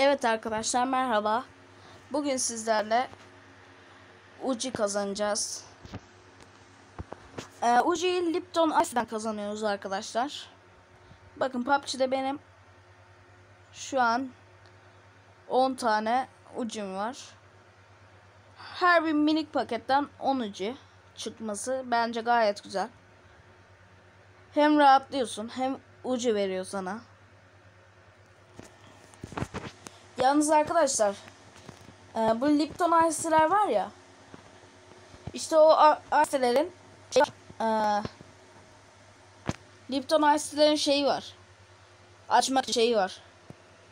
Evet arkadaşlar merhaba. Bugün sizlerle Uci kazanacağız. Ee, Uci'yi Lipton Ice'den kazanıyoruz arkadaşlar. Bakın PUBG'de benim şu an 10 tane Uci'm var. Her bir minik paketten 10 Uci çıkması bence gayet güzel. Hem rahatlıyorsun hem Uci veriyor sana. Yalnız arkadaşlar e, bu Lipton Ice'ler var ya işte o Ice'lerin şey, e, Lipton Ice'lerin şeyi var. Açmak şeyi var.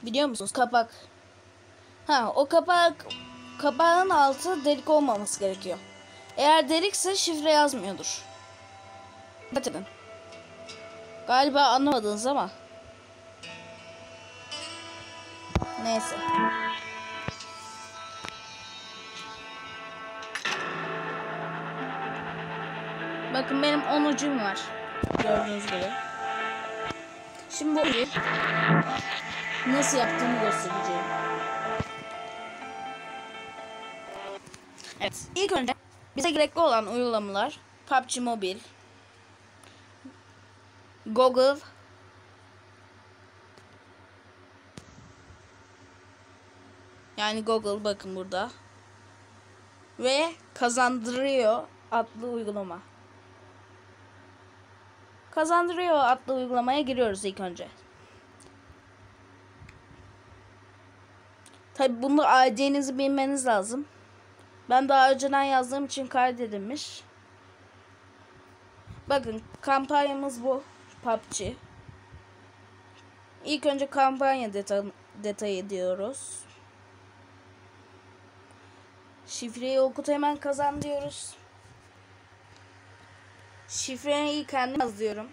Biliyor musunuz? Kapak. Ha o kapak kapağın altı delik olmaması gerekiyor. Eğer delikse şifre yazmıyordur. Dikkat. Galiba anlamadınız ama. Neyse. Bakın benim 10 ucum var. Gördüğünüz gibi. Şimdi bu nasıl yaptığımı göstereceğim. Evet. İlk önce bize gerekli olan uygulamalar PUBG Mobile, Google Yani Google bakın burada. Ve kazandırıyor adlı uygulama. Kazandırıyor adlı uygulamaya giriyoruz ilk önce. Tabi bunu ID'nizi bilmeniz lazım. Ben daha önceden yazdığım için kaydedilmiş. Bakın kampanyamız bu. PUBG. İlk önce kampanya deta detayı diyoruz. Şifreyi okut hemen kazan diyoruz. Şifreyi kendim yazıyorum.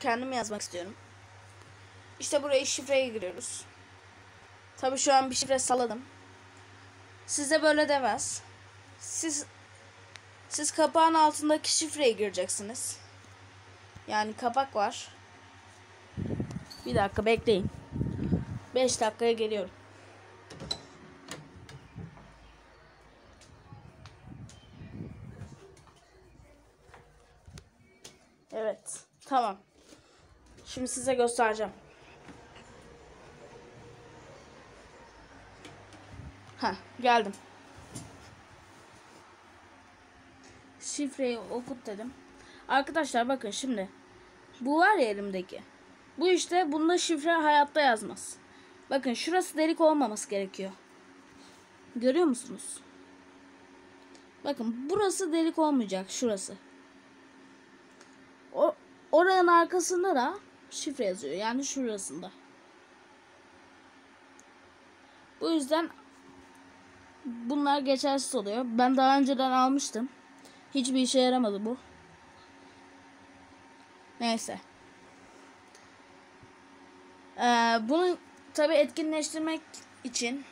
Kendim yazmak istiyorum. İşte buraya şifreye giriyoruz. Tabi şu an bir şifre salladım. Size böyle demez. Siz siz kapağın altındaki şifreye gireceksiniz. Yani kapak var. Bir dakika bekleyin. 5 dakikaya geliyorum. Evet. Tamam. Şimdi size göstereceğim. Ha, geldim. Şifreyi okut dedim. Arkadaşlar bakın şimdi. Bu var ya elimdeki. Bu işte bunda şifre hayatta yazmaz. Bakın şurası delik olmaması gerekiyor. Görüyor musunuz? Bakın burası delik olmayacak şurası. Oranın arkasında da şifre yazıyor. Yani şurasında. Bu yüzden bunlar geçersiz oluyor. Ben daha önceden almıştım. Hiçbir işe yaramadı bu. Neyse. Ee, bunu tabi etkinleştirmek için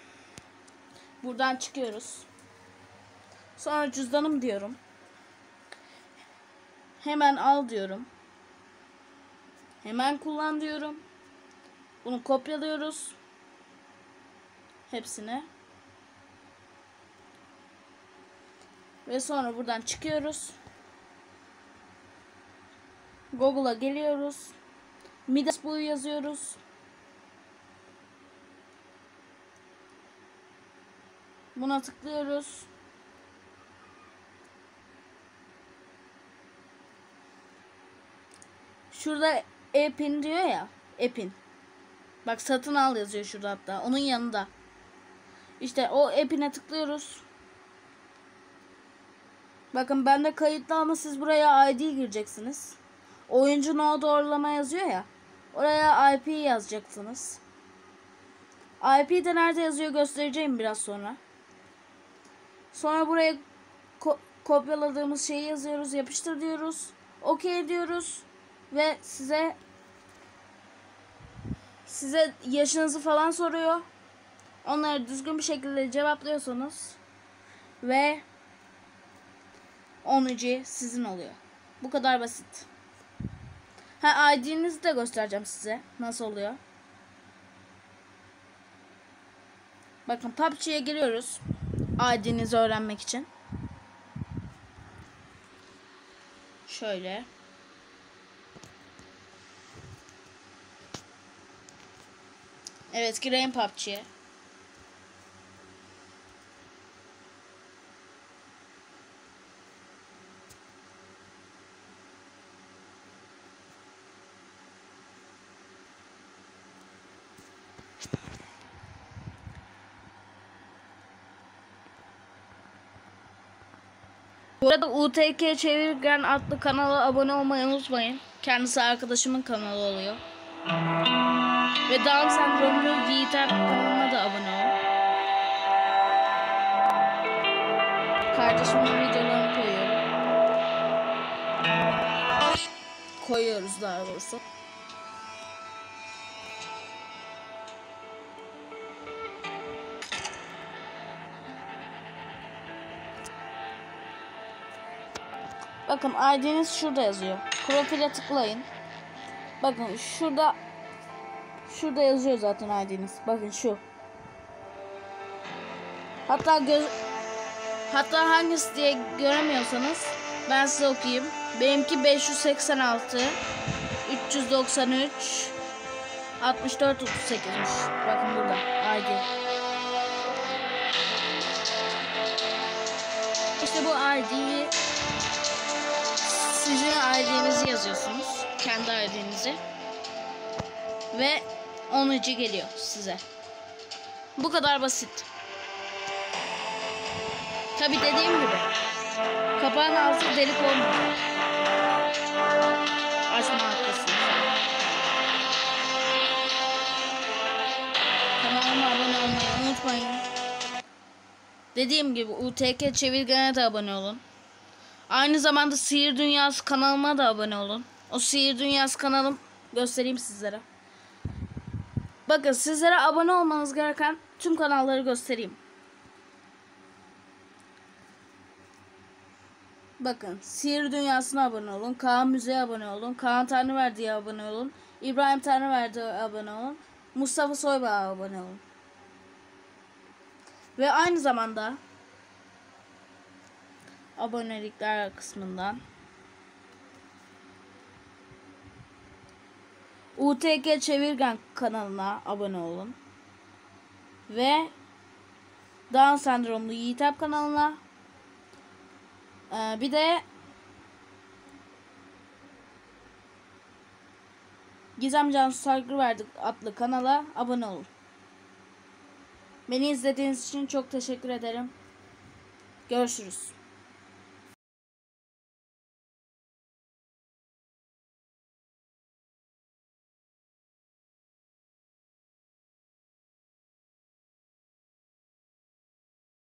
buradan çıkıyoruz. Sonra cüzdanım diyorum. Hemen al diyorum. Hemen kullan diyorum. Bunu kopyalıyoruz. Hepsini. Ve sonra buradan çıkıyoruz. Google'a geliyoruz. Midas boyu yazıyoruz. Buna tıklıyoruz. Şurada Epin diyor ya. Epin. Bak satın al yazıyor şurada hatta. Onun yanında. İşte o Epin'e tıklıyoruz. Bakın bende kayıtlı ama siz buraya ID gireceksiniz. Oyuncu no doğrulama yazıyor ya. Oraya IP yazacaksınız. IP de nerede yazıyor göstereceğim biraz sonra. Sonra buraya ko kopyaladığımız şeyi yazıyoruz. Yapıştır diyoruz. OK diyoruz ve size size yaşınızı falan soruyor. Onları düzgün bir şekilde cevaplıyorsanız ve 10. sizin oluyor. Bu kadar basit. Ha ID'nizi de göstereceğim size. Nasıl oluyor? Bakın PUBG'ye giriyoruz. ID'nizi öğrenmek için. Şöyle. Evet gireyim PUBG'ye. Bu arada UTK Çevirgen adlı kanala abone olmayı unutmayın. Kendisi arkadaşımın kanalı oluyor. Ve Down sendromlu Yiğiter kanalıma da abone olun. Kardeşimin videolarını koyuyorum. Koyuyoruz daha doğrusu. Bakın ID'niz şurada yazıyor. Profile tıklayın. Bakın şurada şurada yazıyor zaten ID'niz. Bakın şu. Hatta göz hatta hangisi diye göremiyorsanız ben size okuyayım. Benimki 586 393 64 38'miş. Bakın burada ID. İşte bu ID'yi sizin ID'nizi yazıyorsunuz. Kendi ID'nizi. Ve 10. geliyor size. Bu kadar basit. Tabi dediğim gibi. Kapağın altı delik olmuyor. Açma arkasını. Kanalıma abone olmayı unutmayın. Dediğim gibi UTK Çevirgen'e de abone olun. Aynı zamanda Sihir Dünyası kanalıma da abone olun. O Sihir Dünyası kanalım göstereyim sizlere. Bakın sizlere abone olmanız gereken tüm kanalları göstereyim. Bakın Sihir Dünyası'na abone olun. Kaan Müze'ye abone olun. Kaan Tanrıverdi'ye abone olun. İbrahim Tanrıverdi'ye abone olun. Mustafa Soybağ'a abone olun. Ve aynı zamanda abonelikler kısmından UTG Çevirgen kanalına abone olun. Ve Down sendromlu Yiğitap kanalına ee, bir de Gizem Cansu Sargıverdi adlı kanala abone olun. Beni izlediğiniz için çok teşekkür ederim. Görüşürüz.